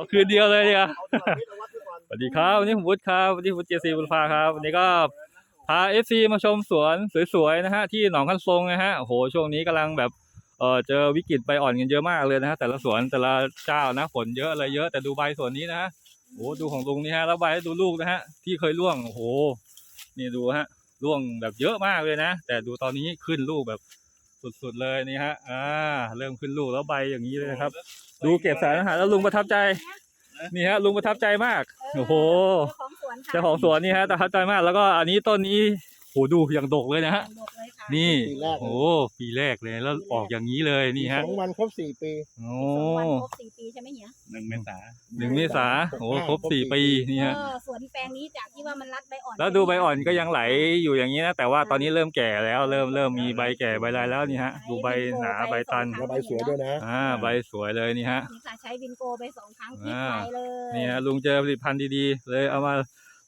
เอาคืนเดียวเลยเนี่ยสวัสดีครับวันนี้ผมวุฒิครับวันนี้วุฒิเจซีบุรพาครับวันนี้ก็พาเอฟซีมาชมสวนสวยๆนะฮะที่หนองคันทรงนะฮะโอ้โหช่วงนี้กำลังแบบเออเจอวิกฤตใบอ่อนกันเยอะมากเลยนะฮะแต่ละสวนแต่ละเจ้านะฝนเยอะอะไรเยอะแต่ดูใบสวนนี้นะฮะโอ้โหดูของลุงนี่ฮะแล้วใบดูลูกนะฮะที่เคยร่วงโอ้โหนี่ดูฮะร่วงแบบเยอะมากเลยนะ แต่ดูตอนนี้ขึ้นลูกแบบ สุดๆเลยนี่ฮะ อ่า เริ่มขึ้นลูกแล้วใบอย่างนี้เลยนะครับ ดูเก็บสารอาหารแล้วลุงประทับใจ นี่ฮะ ลุงประทับใจมาก โอ้โห เจ้าของสวนค่ะเจ้าของสวนนี่ฮะประทับใจมาก แล้วก็อันนี้ต้นนี้ โหดูอย่างดกเลยนะฮะดกเลยค่ะนี่ปีแรกโอ้ปีแรกเลยแล้วออกอย่างนี้เลยนี่ฮะสองวันครบสี่ปี โอ้สองวันครบสี่ปีใช่ไหมเฮียหนึ่งเมษาหนึ่งเมษาโอ้ครบสี่ปีนี่ฮะเออสวนแปลงนี้จากที่ว่ามันรัดใบอ่อนแล้วดูใบอ่อนก็ยังไหลอยู่อย่างนี้นะแต่ว่าตอนนี้เริ่มแก่แล้วเริ่มเริ่มมีใบแก่ใบลายแล้วนี่ฮะดูใบหนาใบตันแล้วใบสวยด้วยนะ อ่าใบสวยเลยนี่ฮะ นี่ค่ะใช้วินโกไปสองครั้งพลิกอ่าไปเลย นี่ฮะลุงเจอผลิตภัณฑ์ดีๆ เลยเอามา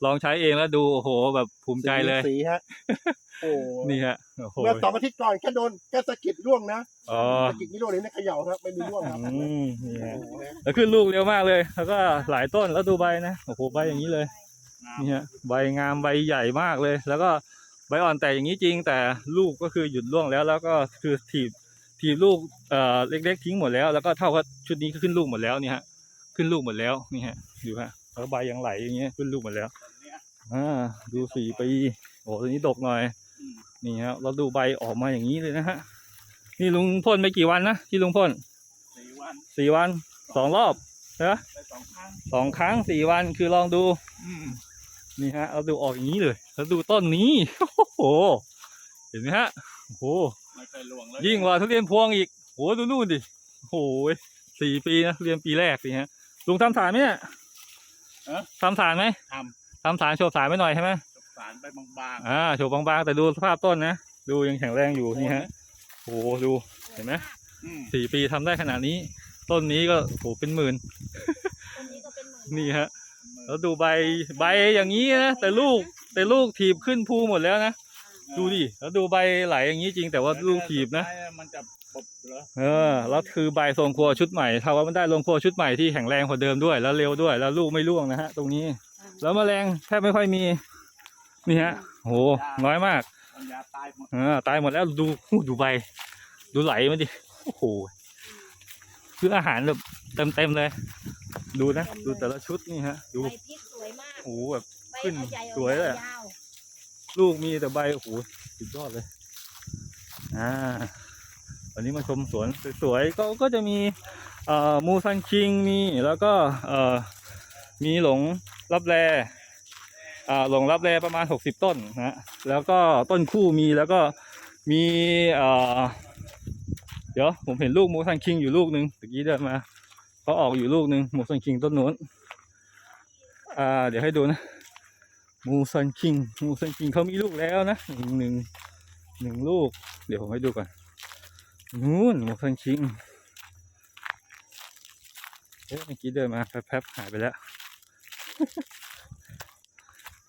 ลองใช้เองแล้วดูโอ้โหแบบภูมิใจเลยสีฮะโอ้นี่ฮะโอ้โหเมื่อสองอาทิตย์ก่อนแค่โดนแค่สะกิดร่วงนะอ๋อสะกิดนี่ร่วงเลยนะเขย่าครับไม่มีร่วงครับอืมนี่ฮะโอ้โหนะแล้วขึ้นลูกเร็วมากเลย แล้วก็หลายต้นแล้วดูใบนะโอ้โหใบอย่างนี้เลยนี่ฮะใบงามใบใหญ่มากเลย แล้วก็ใบอ่อนแต่อย่างนี้จริง แต่ลูกก็คือหยุดร่วงแล้ว แล้วก็คือถีบถีบลูกเอ่อเล็ก ๆ ทิ้งหมดแล้ว แล้วก็เท่ากับชุดนี้ก็ขึ้นลูกหมดแล้วนี่ฮะขึ้นลูกหมดแล้วนี่ฮะดูฮะแล้วใบยังไหลอย่างเงี้ยขึ้นลูกหมดแล้ว อ่าดูสี่ปีโอ้โหตัวนี้ดกหน่อย นี่ฮะเราดูใบออกมาอย่างนี้เลยนะฮะนี่ลุงพ่นไปกี่วันนะที่ลุงพ่นสี่วันสี่วันสองรอบนะไปสองครั้งสองครั้งสี่วันคือลองดูอืมนี่ฮะ เราดูออกอย่างนี้เลย แล้วดูต้นนี้โอ้โหเห็นไหมฮะโอ้โหไม่เคยลวงเลยยิ่งกว่าทุเรียนพวงอีกโหดูนู่นดิโอ้โหสี่ปีนะทุเรียนปีแรกนี่ฮะลุงทำสารไหมเนี่ยทำสารไหมท ทำสารโชว์สารไว้หน่อยใช่ไหมำสารไปบางอ่าโชว์บางๆแต่ดูสภาพต้นนะดูยังแข็งแรงอยู่นี่ฮะโอ้โหดูเห็นไหมๆอืมสี่ปีทำได้ขนาดนี้ ต้นนี้ก็โอ้โหเป็นหมื่น ต้นนี้ก็เป็นเหมือนนี่ฮะ แล้วดูใบใบอย่างนี้นะแต่ลูกแต่ลูกถีบขึ้นภูหมดแล้วนะดูดิแล้วดูใบไหลอย่างนี้จริง แต่ว่าลูกถีบนะมันจะปบเหรอเออแล้วคือใบทรงครัวชุดใหม่เท่ากับมันได้ลงครัวชุดใหม่ที่แข็งแรงกว่าเดิมด้วย แล้วเร็วด้วย แล้วลูกไม่ร่วงนะฮะ ตรงนี้ แล้วแมลงแทบไม่ค่อยมี นี่ฮะโหน้อยมากมันยาตายหมดเออตายหมดแล้วดูอู้ดูใบ ดูไหลมันดิโอ้โหคืออาหารแบบเต็มเต็มๆเลย ดูนะ ดูแต่ละชุดนี่ฮะ ดูใบพริกสวยมากโอ้โหแบบใบขึ้นเอาใหญ่เอาสวยเลยอะยาวลูกมีแต่ใบโอ้โหสุดยอดเลย อ่า วันนี้มาชมสวนสวยๆก็ก็จะมีเอ่อมูซันคิงมีแล้วก็เอ่อมีหลง รับแรอ่าหลงรับแรประมาณหกสิบต้นนะแล้วก็ต้นคู่มีแล้วก็มีเอ่อเดี๋ยวผมเห็นลูกมูซันคิงอยู่ลูกหนึ่งตะกี้เดินมาเขาออกอยู่ลูกหนึ่งมูซันคิงต้นนู้นอ่าเดี๋ยวให้ดูนะมูซันคิงมูซันคิงเขามีลูกแล้วนะหนึ่งหนึ่งหนึ่งลูก เดี๋ยวผมให้ดูก่อนนู่นมูซันคิงเอ๊ะเมื่อกี้เดินมาแป๊บๆหายไปแล้ว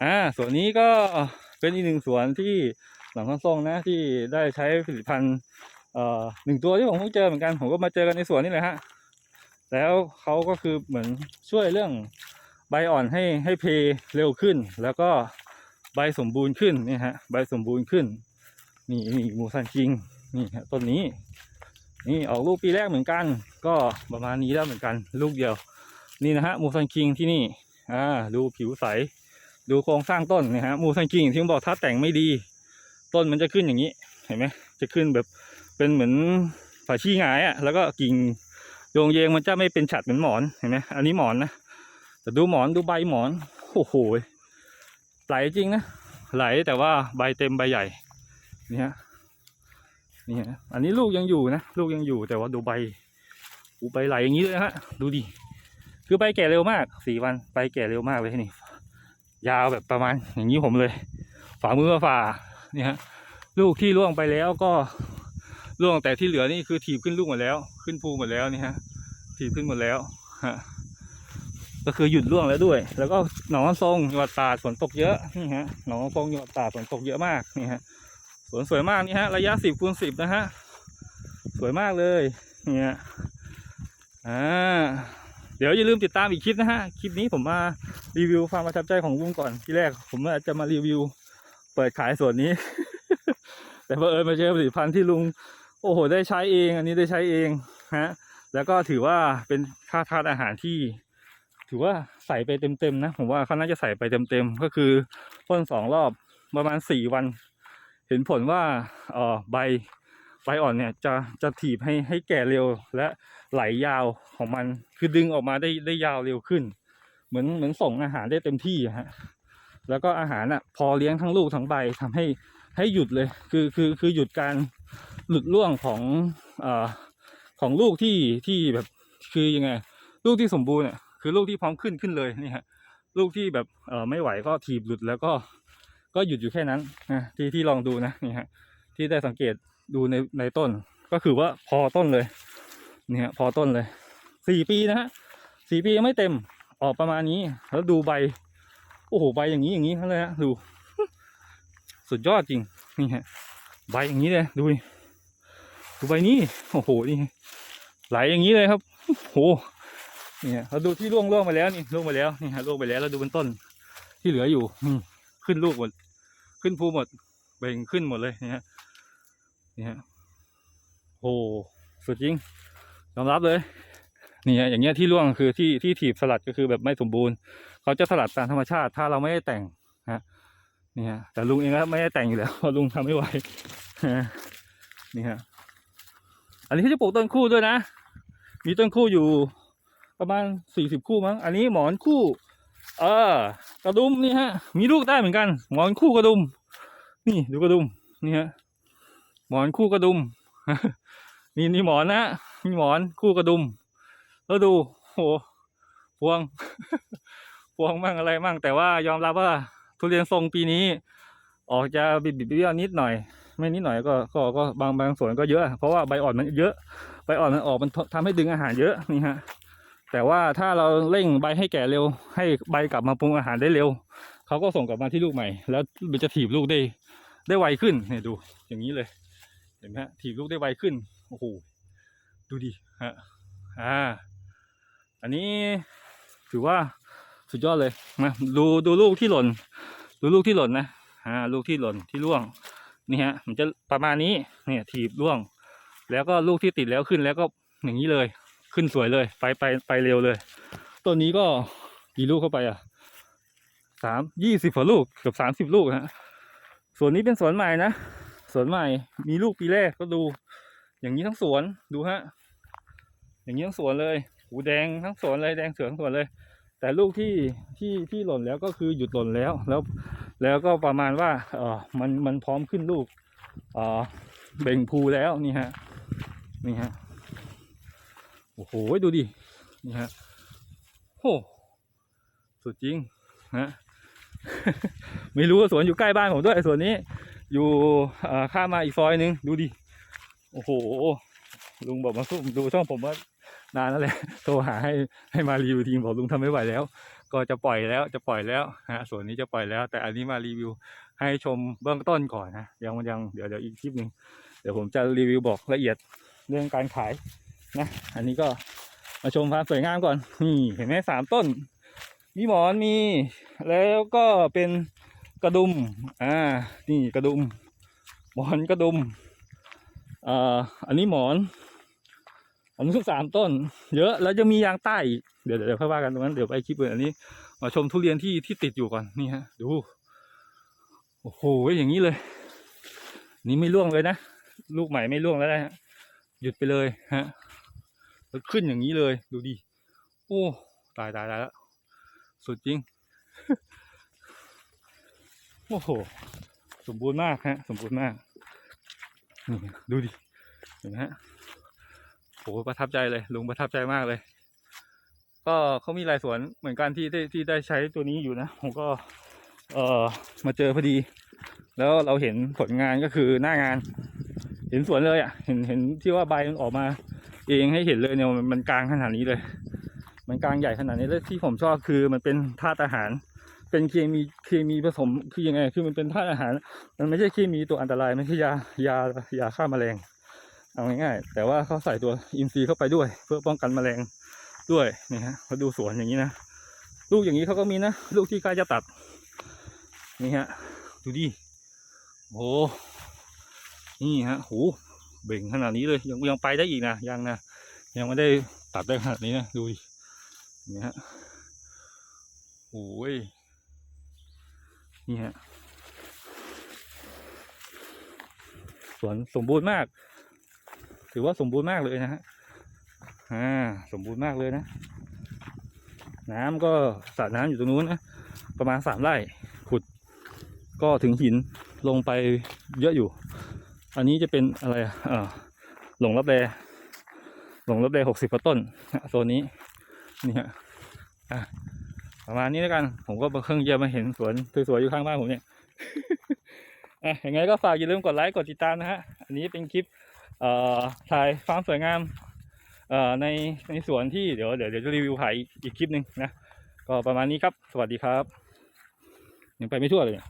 อ่าส่วนนี้ก็เป็นอีกหนึ่งสวนที่หลังข้างทรงนะที่ได้ใช้ผลิตภัณฑ์เอ่อหนึ่งตัวที่ผมเพิ่งเจอเหมือนกันผมก็มาเจอกันในสวนนี่แหละฮะแล้วเขาก็คือเหมือนช่วยเรื่องใบอ่อนให้ให้เพเร็วขึ้น แล้วก็ใบสมบูรณ์ขึ้นนี่ฮะใบสมบูรณ์ขึ้น นี่นี่มูซันจริงนี่ฮะต้นนี้ นี่ออกลูกปีแรกเหมือนกัน ก็ประมาณนี้แล้วเหมือนกันลูกเดียว นี่นะฮะมูซันคิงที่นี่ อ่าดูผิวใส ดูโครงสร้างต้นนะฮะมูซันคิงที่ผมบอกถ้าแต่งไม่ดี ต้นมันจะขึ้นอย่างนี้ เห็นไหมจะขึ้นแบบเป็นเหมือนฝาชี้งายอะ่ะแล้วก็กิ่งโยงเยงมันจะไม่เป็นฉัดเหมือนหมอนเห็นไหมอันนี้หมอนนะแต่ดูหมอนดูใบหมอนโอ้โหไหลจริงนะไหลแต่ว่าใบเต็มใบใหญ่นี่ฮะนี่ฮะอันนี้ลูกยังอยู่นะลูกยังอยู่แต่ว่าดูใบอูใบไหลอย่างนี้เลยฮะดูดิ คือใบแก่เร็วมากสี่วันใบแก่เร็วมากเลยนี่ ยาวแบบประมาณอย่างนี้ผมเลย ฝ่ามือฝ่าเนี่ฮะลูกที่ร่วงไปแล้วก็ร่วงแต่ที่เหลือนี่คือถีบขึ้นลูกหมดแล้ว ขึ้นภูหมดแล้วนี่ฮะถีบขึ้นหมดแล้วฮะก็คือหยุดร่วงแล้วด้วย แล้วก็หนองทรงจังหวัดตาดฝนตกเยอะนี่ฮะหนองทรงจังหวัดตาดฝนตกเยอะมากนี่ฮะสวนสวยมากนี่ฮะระยะสิบคูณสิบนะฮะสวยมากเลยเนี่ยอ่า ดี๋ยวดี๋ยวอย่าลืมติดตามอีกคลิปนะฮะ คลิปนี้ผมมารีวิวความประทับใจของลุงก่อน ที่แรกผมว่าจจะมารีวิว เปิดขายส่วนนี้ แต่พอเอิญมาเจอผลิตภัณฑ์ที่ลุง โอ้โห ได้ใช้เอง อันนี้ได้ใช้เองฮะ แล้วก็ถือว่าเป็นค่าทานอาหารที่ ถือว่าใส่ไปเต็มๆนะ ผมว่าเขาน่าจะใส่ไปเต็มๆ ก็คือพ่นสองรอบประมาณสี่วัน เห็นผลว่าเออใบ ใบอ่อนเนี่ยจะจะถีบให้ให้แก่เร็วและไหลยาวของมัน คือดึงออกมาได้ได้ยาวเร็วขึ้น เหมือนเหมือนส่งอาหารได้เต็มที่ฮะแล้วก็อาหารอะพอเลี้ยงทั้งลูกทั้งใบทำให้ให้หยุดเลย คือคือคือหยุดการหลุดร่วงของเอ่อของลูกที่ที่แบบคือยังไง ลูกที่สมบูรณ์อะคือลูกที่พร้อมขึ้นขึ้นเลยนี่ฮะลูกที่แบบเออไม่ไหวก็ถีบหลุดแล้วก็ก็หยุดอยู่แค่นั้นนะที่ที่ลองดูนะนี่ฮะที่ได้สังเกต ดูในในต้น ก็คือว่าพอต้นเลยนี่ฮะพอต้นเลยสี่ปีนะฮะสี่ปียังไม่เต็มออกประมาณนี้ แล้วดูใบ โอ้โหใบอย่างนี้อย่างนี้เลยฮะดู สุดยอดจริงนี่ฮะใบอย่างนี้เลยดูดิดูใบนี้โอ้โหนี่ไหลอย่างนี้เลยครับโอ้โหนี่ฮะเราดูที่ร่วงร่วงไปแล้วนี่ร่วงไปแล้วนี่ฮะร่วงไปแล้วเราดูบนต้นที่เหลืออยู่ขึ้นลูกหมด ขึ้นภูหมดเบ่งขึ้นหมดเลยนี่ฮะ นี่ฮะโอ้สุดจริงยอมรับเลยนี่ฮะอย่างเงี้ยที่ร่วงคือที่ที่ถีบสลัดก็คือแบบไม่สมบูรณ์ เขาจะสลัดตามธรรมชาติ ถ้าเราไม่ได้แต่งฮะนี่ฮะแต่ลุงเองก็ไม่ได้แต่งอยู่แล้วเพราะลุงทำไม่ไหวนี่ฮะอันนี้เขาจะปลูกต้นคู่ด้วยนะ มีต้นคู่อยู่ ประมาณสี่สิบคู่มั้ง อันนี้หมอนคู่ เออกระดุมนี่ฮะ มีลูกได้เหมือนกัน หมอนคู่กระดุม นี่ดูกระดุมนี่ฮะ มอนคู่กระดุม นี่นี่หมอนนะมีหมอนคู่กระดุม แล้วดูโหพวง พวงมั่งอะไรมั่ง แต่ว่ายอมรับว่า ทุเรียนทรงปีนี้ ออกจะบิดบิดเบี้ยวนิดหน่อย ไม่นิดหน่อยก็ก็ก็บางบางส่วนก็เยอะ เพราะว่าใบอ่อนมันเยอะใบอ่อนมันออกมันทำให้ดึงอาหารเยอะนี่ฮะแต่ว่าถ้าเราเร่งใบให้แก่เร็ว ให้ใบกลับมาปรุงอาหารได้เร็วเขาก็ส่งกลับมาที่ลูกใหม่ แล้วมันจะถีบลูกได้ได้ไวขึ้นเนี่ยดูอย่างนี้เลย เห็นไหมฮะถีบลูกได้ไวขึ้นโอ้โหดูดิฮะอ่าอันนี้ถือว่าสุดยอดเลยนะดูดูลูกที่หล่น ดูลูกที่หล่นนะอ่าลูกที่หล่นที่ร่วงนี่ฮะมันจะประมาณนี้เนี่ยถีบร่วง แล้วก็ลูกที่ติดแล้วขึ้นแล้วก็อย่างนี้เลยขึ้นสวยเลย ไปไปไปเร็วเลยต้นนี้ก็กี่ลูกเข้าไปอะสามยี่สิบกว่าลูกเกือบสามสิบลูกฮะส่วนนี้เป็นสวนใหม่นะ สวนใหม่ มีลูกปีแรกก็ดู อย่างนี้ทั้งสวนดูฮะ อย่างนี้ทั้งสวนเลยหูแดงทั้งสวนเลยแดงเสือทั้งสวนเลย แต่ลูกที่ที่ที่หล่นแล้วก็คือหยุดหล่นแล้วแล้ว แล้วก็ประมาณว่าเออมันมันพร้อมขึ้นลูกเออเบ่งภูแล้วนี่ฮะนี่ฮะโอ้โหดูดินี่ฮะโอ้สุดจริงฮะไม่รู้ว่าสวนอยู่ใกล้บ้านผมด้วยสวนนี้ อยู่ข้ามมาอีกซอยหนึง ดูดิ โอ้โห ลุงบอกมาสู้ดูช่องผมว่านานแล้วแหละ โทรหาให้ให้มารีวิวทีมบอกลุงทำไม่ไหวแล้ว ก็จะปล่อยแล้วจะปล่อยแล้วฮะส่วนนี้จะปล่อยแล้ว แต่อันนี้มารีวิวให้ชมเบื้องต้นก่อนนะยังยังเดี๋ยวเดี๋ยวอีกคลิปหนึ่งเดี๋ยวผมจะรีวิวบอกละเอียดเรื่องการขายนะอันนี้ก็มาชมความสวยงามก่อนนี่เห็นไหมสามต้น มีหมอนมี แล้วก็เป็น กระดุม อ่า นี่กระดุม หมอนกระดุม อ่า อันนี้หมอนอันนี้คือสามต้น เยอะ แล้วจะมียางใต้อีกเดี๋ยวเดี๋ยวเดี๋ยวค่อยว่ากันตรงนั้น เดี๋ยวไปคลิปอื่นอันนี้ มาชมทุเรียนที่ที่ติดอยู่ก่อน นี่ฮะ ดู โอ้โห อย่างนี้เลย นี่ไม่ร่วงเลยนะ ลูกใหม่ไม่ร่วงแล้วนะฮะ หยุดไปเลยฮะแล้วขึ้นอย่างนี้เลย ดูดิ โอ้ ตายตายตายแล้ว สุดจริง โอ้โห สมบูรณ์มากฮะ สมบูรณ์มากนี่ดูดิ เห็นไหมฮะโหประทับใจเลย ลุงประทับใจมากเลย ก็เขามีหลายสวนเหมือนกันที่ได้ที่ได้ใช้ตัวนี้อยู่นะ ผมก็ เอ่อมาเจอพอดี แล้วเราเห็นผลงานก็คือหน้างาน เห็นสวนเลยอะ เห็นเห็นที่ว่าใบมันออกมา เองให้เห็นเลยเนี่ยมันกลางขนาดนี้เลย มันกลางใหญ่ขนาดนี้แล้วที่ผมชอบคือมันเป็นธาตุอาหาร เป็นเคมีเคมีผสมคือยังไง คือมันเป็นธาตุอาหาร มันไม่ใช่เคมีตัวอันตรายไม่ใช่ยายายาฆ่าแมลง เอาง่ายๆแต่ว่าเขาใส่ตัวอินทรีย์เข้าไปด้วย เพื่อป้องกันแมลงด้วยนี่ฮะเขาดูสวนอย่างนี้นะลูกอย่างนี้เขาก็มีนะลูกที่ใกล้จะตัด นี่ฮะดูดิโอ้นี่ฮะโหเบ่งขนาดนี้เลยยังยังไปได้อีกนะยังนะยังไม่ได้ตัดได้ขนาดนี้นะดูดินี่ฮะโอ้ย นี่ฮะสวนสมบูรณ์มาก ถือว่าสมบูรณ์มากเลยนะฮะอ่าสมบูรณ์มากเลยนะ น้ำก็สระน้ำอยู่ตรงนู้นนะประมาณสามไร่ขุด ก็ถึงหินลงไปเยอะอยู่ อันนี้จะเป็นอะไรอ่าหลงรับแรหลงรับแรหกสิบกว่าต้นโซนนี้นี่ฮะอะ ประมาณนี้แล้วกัน ผมก็เพิ่งจะมาเห็นสวนสวยๆอยู่ข้างบ้านผมเนี่ยอะยังไงก็ฝากอย่าลืมกดไลค์กดติดตามนะฮะ อันนี้เป็นคลิปเอ่อถ่ายความสวยงามเอ่อในในสวนที่เดี๋ยวเดี๋ยวเดี๋ยวจะรีวิวขายอีกอีกคลิปหนึ่งนะ ก็ประมาณนี้ครับ สวัสดีครับยังไปไม่ทั่วเลยเนี่ย